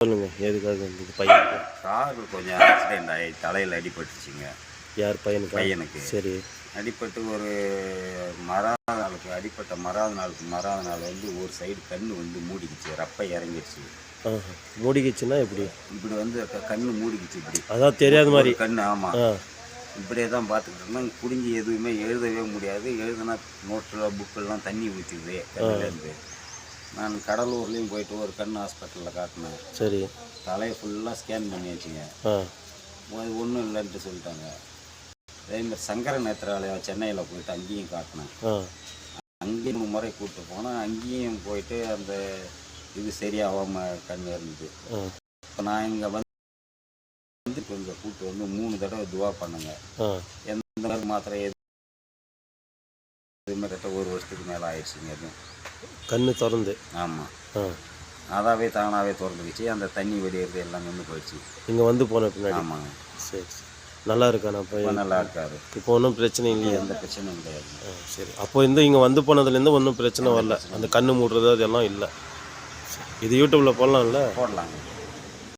சொல்லுங்க எதுக்காக வந்தது பையனுக்கு? காரு கொஞ்சம் ஆக்சிடென்ட் ஆகி தலையில் அடிபட்டுச்சுங்க. யார் பையனுக்கு? பையனுக்கு. சரி. அடிபட்டு ஒரு மறாத நாளுக்கு அடிப்பட்ட மறாத நாளுக்கு மறாத நாள் வந்து ஒரு சைடு கண்ணு வந்து மூடிக்கிச்சு ரப்பை இறங்கிடுச்சு மூடிக்கிச்சுன்னா எப்படி? இப்படி வந்து க- கண்ணு மூடிக்கிச்சு இப்படி. அதான் தெரியாத மாதிரி. கண்ணு ஆமாம் இப்படியே தான் பார்த்துக்கிட்டு இருந்தோம். குடிஞ்சி எதுவுமே எழுதவே முடியாது. எழுதுனா நோட்டில் புக்கெல்லாம் தண்ணி ஊற்றிடுது கண்ணுலேருந்து நான் கடலூர்லேயும் போயிட்டு ஒரு கண் ஹாஸ்பிட்டலில் காட்டினேன். சரி. தலையை ஃபுல்லாக ஸ்கேன் பண்ணி வச்சுங்க ஆ. அது ஒன்றும் இல்லைன்ட்டு சொல்லிட்டாங்க. அதேமாதிரி சங்கர நேத்திராலயம் சென்னையில் போயிட்டு அங்கேயும் காட்டினேன். அங்கேயும் மூணு முறை கூப்பிட்டு போனேன். அங்கேயும் போயிட்டு அந்த இது சரியாகாமல் கண் இருந்தது இப்போ நான் இங்கே வந்து வந்து கொஞ்சம் கூப்பிட்டு வந்து மூணு தடவை துவா பண்ணுங்க. எந்த மாத்திரை எதுவுமே கிட்ட ஒரு வருஷத்துக்கு மேலே ஆயிடுச்சுங்க எதுவும் கண்ணு திறந்து. ஆமாம் ஆ. அதாவே தானாகவே திறந்துக்கிச்சு அந்த தண்ணி வெடியறது எல்லாம் நின்று போயிடுச்சு. இங்கே வந்து போன பின்னாடி. ஆமாங்க. சரி சரி. நல்லா இருக்கானா ரொம்ப பையன் நல்லா இருக்காரு. இப்போ ஒன்றும் பிரச்சனை இல்லையா? எந்த பிரச்சனையும் கிடையாது. சரி. அப்போ இந்த இங்கே வந்து போனதுலேருந்து ஒன்றும் பிரச்சனை வரல. அந்த கண்ணு மூடுறது அதெல்லாம் இல்லை. இது யூடியூப்பில் போடலாம்ல? போடலாங்க.